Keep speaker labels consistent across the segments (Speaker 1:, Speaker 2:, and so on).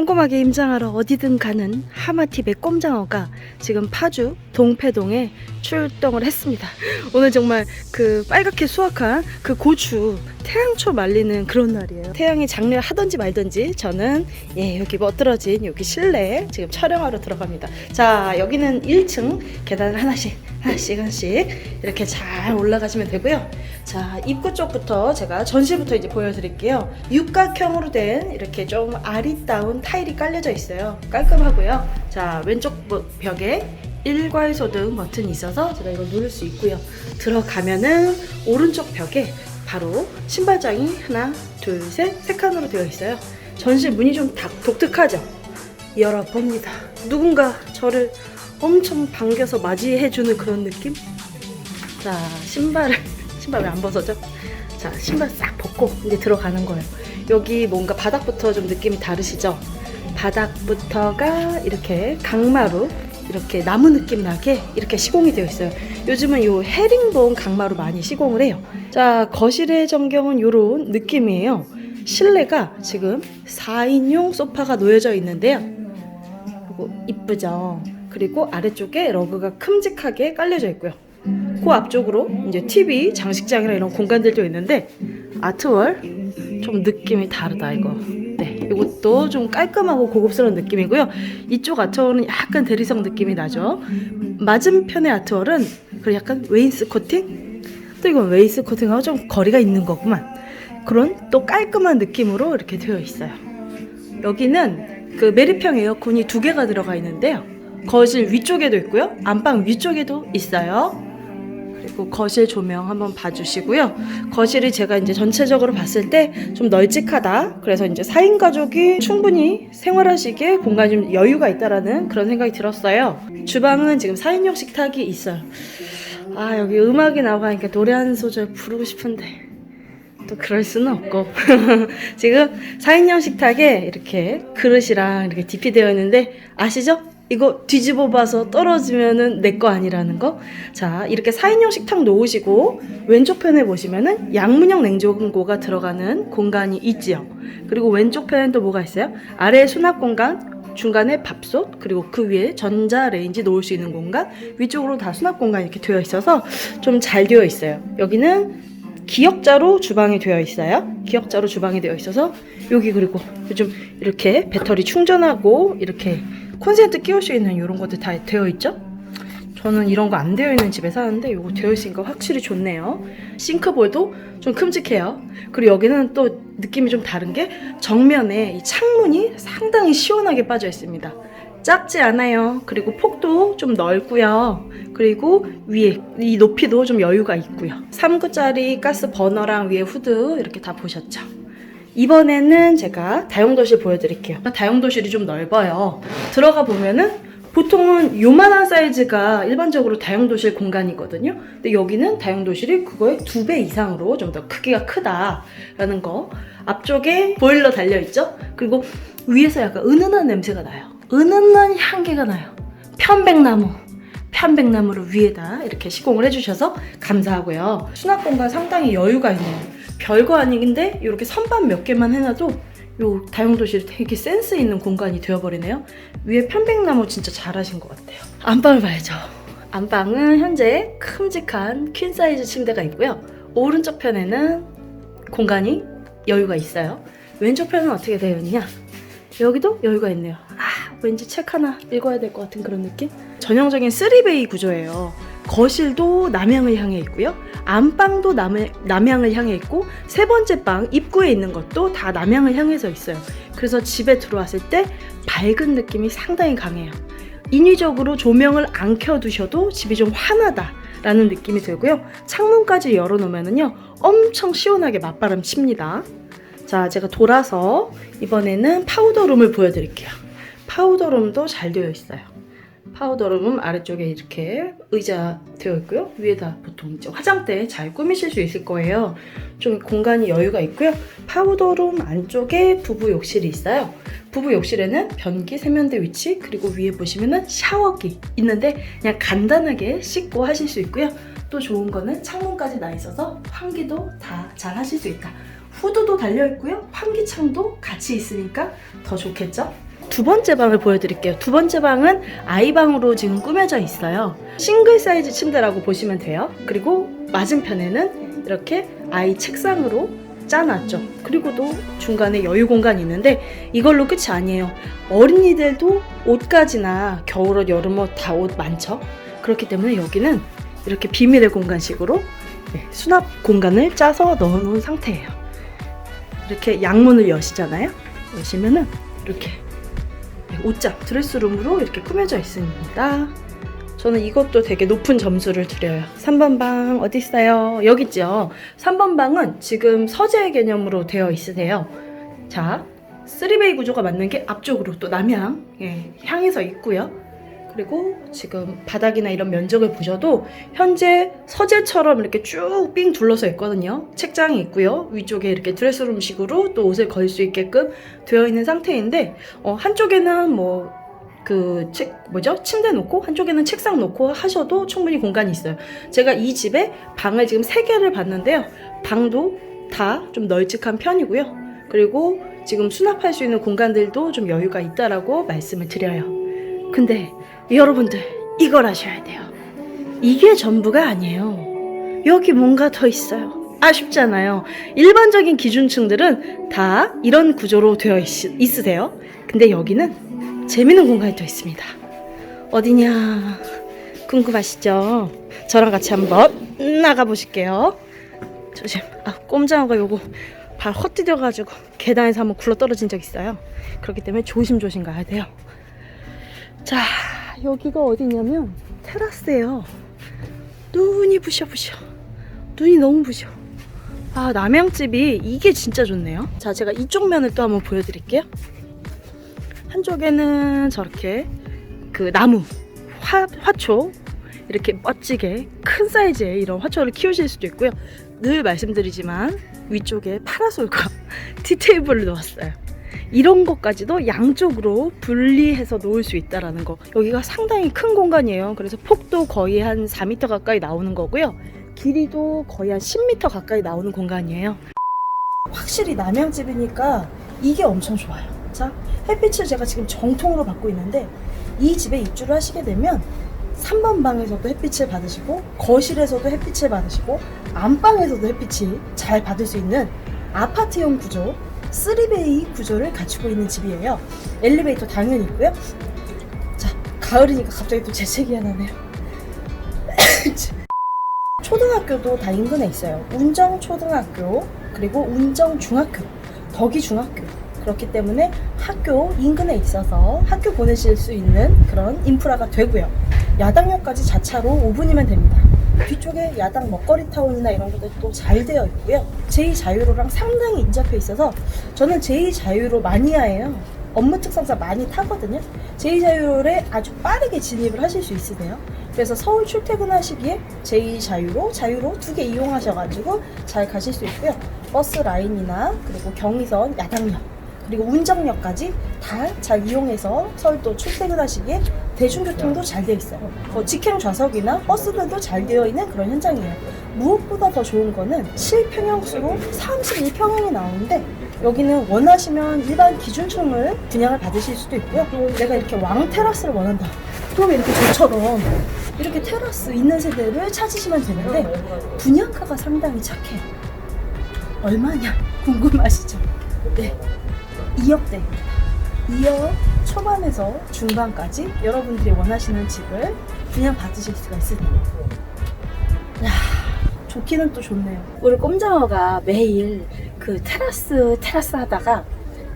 Speaker 1: 꼼꼼하게 임장하러 어디든 가는 하마팁의 꼼장어가 지금 파주 동패동에 출동을 했습니다. 오늘 정말 그 빨갛게 수확한 그 고추 태양초 말리는 그런 날이에요. 태양이 장례를 하든지 말든지 저는 예 여기 멋들어진 여기 실내에 지금 촬영하러 들어갑니다. 자 여기는 1층 계단을 하나씩 하나씩 하나씩 이렇게 잘 올라가시면 되고요. 자 입구 쪽부터 제가 전시부터 이제 보여드릴게요. 육각형으로 된 이렇게 좀 아리따운 타일이 깔려져 있어요. 깔끔하고요. 자 왼쪽 뭐 벽에 일괄 소등 버튼이 있어서 제가 이걸 누를 수 있고요. 들어가면은 오른쪽 벽에 바로 신발장이 하나, 둘, 셋, 세 칸으로 되어 있어요. 전시 문이 좀 다- 독특하죠? 열어봅니다. 누군가 저를 엄청 반겨서 맞이해주는 그런 느낌? 자, 신발을, 신발 왜 안 벗어져? 자, 신발 싹 벗고 이제 들어가는 거예요. 여기 뭔가 바닥부터 좀 느낌이 다르시죠? 바닥부터가 이렇게 강마루, 이렇게 나무 느낌 나게 이렇게 시공이 되어 있어요. 요즘은 요 헤링본 강마루 많이 시공을 해요. 자, 거실의 전경은 요런 느낌이에요. 실내가 지금 4인용 소파가 놓여져 있는데요. 그리고 이쁘죠? 그리고 아래쪽에 러그가 큼직하게 깔려져 있고요. 그 앞쪽으로 이제 TV, 장식장이나 이런 공간들도 있는데 아트월 좀 느낌이 다르다 이거. 네, 이것도 좀 깔끔하고 고급스러운 느낌이고요. 이쪽 아트월은 약간 대리석 느낌이 나죠. 맞은편의 아트월은 그 약간 웨인스 코팅? 또 이건 웨인스 코팅하고 좀 거리가 있는 거구만. 그런 또 깔끔한 느낌으로 이렇게 되어 있어요. 여기는 그 메리평 에어컨이 두 개가 들어가 있는데요. 거실 위쪽에도 있고요. 안방 위쪽에도 있어요. 그리고 거실 조명 한번 봐주시고요. 거실이 제가 이제 전체적으로 봤을 때 좀 널찍하다. 그래서 이제 4인 가족이 충분히 생활하시기에 공간이 좀 여유가 있다라는 그런 생각이 들었어요. 주방은 지금 4인용 식탁이 있어요. 아, 여기 음악이 나오니까 노래 한 소절 부르고 싶은데. 또 그럴 수는 없고 지금 4인용 식탁에 이렇게 그릇이랑 이렇게 DP 되어 있는데 아시죠? 이거 뒤집어 봐서 떨어지면은 내 거 아니라는 거. 자, 이렇게 4인용 식탁 놓으시고 왼쪽 편에 보시면은 양문형 냉장고가 들어가는 공간이 있지요. 그리고 왼쪽 편엔 또 뭐가 있어요? 아래에 수납 공간, 중간에 밥솥, 그리고 그 위에 전자레인지 놓을 수 있는 공간, 위쪽으로 다 수납 공간이 이렇게 되어 있어서 좀 잘 되어 있어요. 여기는 기역자로 주방이 되어 있어요. 기역자로 주방이 되어 있어서 여기 그리고 요즘 이렇게 배터리 충전하고 이렇게 콘센트 끼울 수 있는 이런 것들 다 되어 있죠. 저는 이런 거 안 되어 있는 집에 사는데 이거 되어 있으니까 확실히 좋네요. 싱크볼도 좀 큼직해요. 그리고 여기는 또 느낌이 좀 다른 게 정면에 이 창문이 상당히 시원하게 빠져 있습니다. 작지 않아요. 그리고 폭도 좀 넓고요. 그리고 위에 이 높이도 좀 여유가 있고요. 3구짜리 가스 버너랑 위에 후드 이렇게 다 보셨죠? 이번에는 제가 다용도실 보여드릴게요. 다용도실이 좀 넓어요. 들어가 보면은 보통은 요만한 사이즈가 일반적으로 다용도실 공간이거든요. 근데 여기는 다용도실이 그거의 두 배 이상으로 좀 더 크기가 크다라는 거. 앞쪽에 보일러 달려있죠? 그리고 위에서 약간 은은한 냄새가 나요. 은은한 향기가 나요. 편백나무. 편백나무를 위에다 이렇게 시공을 해주셔서 감사하고요. 수납 공간 상당히 여유가 있네요. 별거 아닌데 이렇게 선반 몇 개만 해놔도 요 다용도실이 되게 센스 있는 공간이 되어버리네요. 위에 편백나무 진짜 잘하신 것 같아요. 안방을 봐야죠. 안방은 현재 큼직한 퀸 사이즈 침대가 있고요. 오른쪽 편에는 공간이 여유가 있어요. 왼쪽 편은 어떻게 되어 있냐? 여기도 여유가 있네요. 아, 왠지 책 하나 읽어야 될 것 같은 그런 느낌? 전형적인 3베이 구조예요. 거실도 남향을 향해 있고요. 안방도 남, 남향을 향해 있고 세 번째 방 입구에 있는 것도 다 남향을 향해서 있어요. 그래서 집에 들어왔을 때 밝은 느낌이 상당히 강해요. 인위적으로 조명을 안 켜두셔도 집이 좀 환하다라는 느낌이 들고요. 창문까지 열어놓으면요 엄청 시원하게 맞바람 칩니다. 자, 제가 돌아서 이번에는 파우더룸을 보여드릴게요. 파우더룸도 잘 되어 있어요. 파우더룸은 아래쪽에 이렇게 의자 되어 있고요. 위에다 보통 화장대 잘 꾸미실 수 있을 거예요. 좀 공간이 여유가 있고요. 파우더룸 안쪽에 부부 욕실이 있어요. 부부 욕실에는 변기, 세면대 위치 그리고 위에 보시면은 샤워기 있는데 그냥 간단하게 씻고 하실 수 있고요. 또 좋은 거는 창문까지 나 있어서 환기도 다 잘 하실 수 있다. 후드도 달려 있고요. 환기창도 같이 있으니까 더 좋겠죠? 두 번째 방을 보여드릴게요. 두 번째 방은 아이방으로 지금 꾸며져 있어요. 싱글 사이즈 침대라고 보시면 돼요. 그리고 맞은편에는 이렇게 아이 책상으로 짜놨죠. 그리고 또 중간에 여유 공간이 있는데 이걸로 끝이 아니에요. 어린이들도 옷가지나 겨울옷, 여름옷 다 옷 많죠. 그렇기 때문에 여기는 이렇게 비밀의 공간식으로 네, 수납 공간을 짜서 넣어놓은 상태예요. 이렇게 양문을 여시잖아요. 여시면은 이렇게 네, 옷장 드레스룸으로 이렇게 꾸며져 있습니다. 저는 이것도 되게 높은 점수를 드려요. 3번 방 어디 있어요? 여기 있죠. 3번 방은 지금 서재 개념으로 되어 있으세요. 자, 3베이 구조가 맞는 게 앞쪽으로 또 남향 예, 향해서 있고요. 그리고 지금 바닥이나 이런 면적을 보셔도 현재 서재처럼 이렇게 쭉 삥 둘러서 있거든요. 책장이 있고요. 위쪽에 이렇게 드레스룸식으로 또 옷을 걸 수 있게끔 되어 있는 상태인데 어, 한쪽에는 뭐 그책 뭐죠 침대 놓고 한쪽에는 책상 놓고 하셔도 충분히 공간이 있어요. 제가 이 집에 방을 지금 세 개를 봤는데요. 방도 다 좀 널찍한 편이고요. 그리고 지금 수납할 수 있는 공간들도 좀 여유가 있다라고 말씀을 드려요. 근데 여러분들 이걸 아셔야 돼요. 이게 전부가 아니에요. 여기 뭔가 더 있어요. 아쉽잖아요. 일반적인 기준층들은 다 이런 구조로 되어 있, 있으세요. 근데 여기는 재밌는 공간이 또 있습니다. 어디냐? 궁금하시죠? 저랑 같이 한번 나가 보실게요. 조심. 아, 꼼장어가 요거 발 헛디뎌가지고 계단에서 한번 굴러 떨어진 적 있어요. 그렇기 때문에 조심조심 가야 돼요. 자, 여기가 어디냐면 테라스예요. 눈이 부셔부셔. 눈이 너무 부셔. 아, 남양집이 이게 진짜 좋네요. 자, 제가 이쪽 면을 또 한번 보여드릴게요. 한쪽에는 저렇게 그 나무, 화, 화초, 이렇게 멋지게 큰 사이즈의 이런 화초를 키우실 수도 있고요. 늘 말씀드리지만 위쪽에 파라솔과 티테이블을 놓았어요. 이런 것까지도 양쪽으로 분리해서 놓을 수 있다라는 거. 여기가 상당히 큰 공간이에요. 그래서 폭도 거의 한 4m 가까이 나오는 거고요. 길이도 거의 한 10m 가까이 나오는 공간이에요. 확실히 남양집이니까 이게 엄청 좋아요. 자, 햇빛을 제가 지금 정통으로 받고 있는데 이 집에 입주를 하시게 되면 3번 방에서도 햇빛을 받으시고 거실에서도 햇빛을 받으시고 안방에서도 햇빛이 잘 받을 수 있는 아파트형 구조 3베이 구조를 갖추고 있는 집이에요. 엘리베이터 당연히 있고요. 자, 가을이니까 갑자기 또 재채기 하나 네요. 초등학교도 다 인근에 있어요. 운정 초등학교, 그리고 운정 중학교, 덕이 중학교. 그렇기 때문에 학교 인근에 있어서 학교 보내실 수 있는 그런 인프라가 되고요. 야당역까지 자차로 5분이면 됩니다. 뒤쪽에 야당 먹거리 타운이나 이런 것들도 잘 되어 있고요. 제2자유로랑 상당히 인접해 있어서 저는 제2자유로 마니아예요. 업무 특성상 많이 타거든요. 제2자유로에 아주 빠르게 진입을 하실 수 있으세요. 그래서 서울 출퇴근하시기에 제2자유로, 자유로 두 개 이용하셔가지고 잘 가실 수 있고요. 버스 라인이나 그리고 경의선, 야당역 그리고 운정역까지 다 잘 이용해서 서울도 출퇴근하시기에 대중교통도 잘 되어 있어요. 뭐 직행 좌석이나 버스들도 잘 되어 있는 그런 현장이에요. 무엇보다 더 좋은 거는 실평형수로 31평형이 나오는데 여기는 원하시면 일반 기준층을 분양을 받으실 수도 있고요. 또 내가 이렇게 왕 테라스를 원한다. 그러면 이렇게 저처럼 이렇게 테라스 있는 세대를 찾으시면 되는데 분양가가 상당히 착해요. 얼마냐 궁금하시죠? 네. 2억대 2억 초반에서 중반까지 여러분들이 원하시는 집을 그냥 받으실 수가 있습니다. 야, 좋기는 또 좋네요. 우리 꼼장어가 매일 그 테라스 테라스 하다가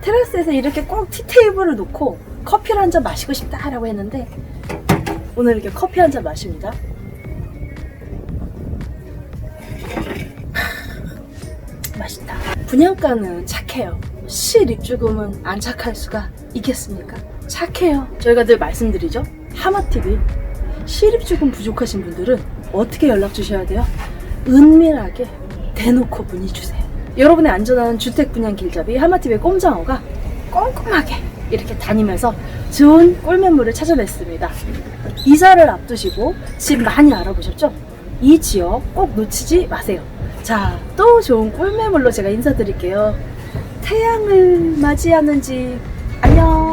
Speaker 1: 테라스에서 이렇게 꼭 티테이블을 놓고 커피를 한 잔 마시고 싶다라고 했는데 오늘 이렇게 커피 한 잔 마십니다. 맛있다. 분양가는 착해요. 실입주금은 안 착할 수가 있겠습니까? 착해요. 저희가 늘 말씀드리죠. 하마TV 실입주금 부족하신 분들은 어떻게 연락 주셔야 돼요? 은밀하게 대놓고 문의 주세요. 여러분의 안전한 주택 분양 길잡이 하마TV의 꼼장어가 꼼꼼하게 이렇게 다니면서 좋은 꿀매물을 찾아냈습니다. 이사를 앞두시고 집 많이 알아보셨죠? 이 지역 꼭 놓치지 마세요. 자, 또 좋은 꿀매물로 제가 인사드릴게요. 태양을 맞이하는 집 안녕.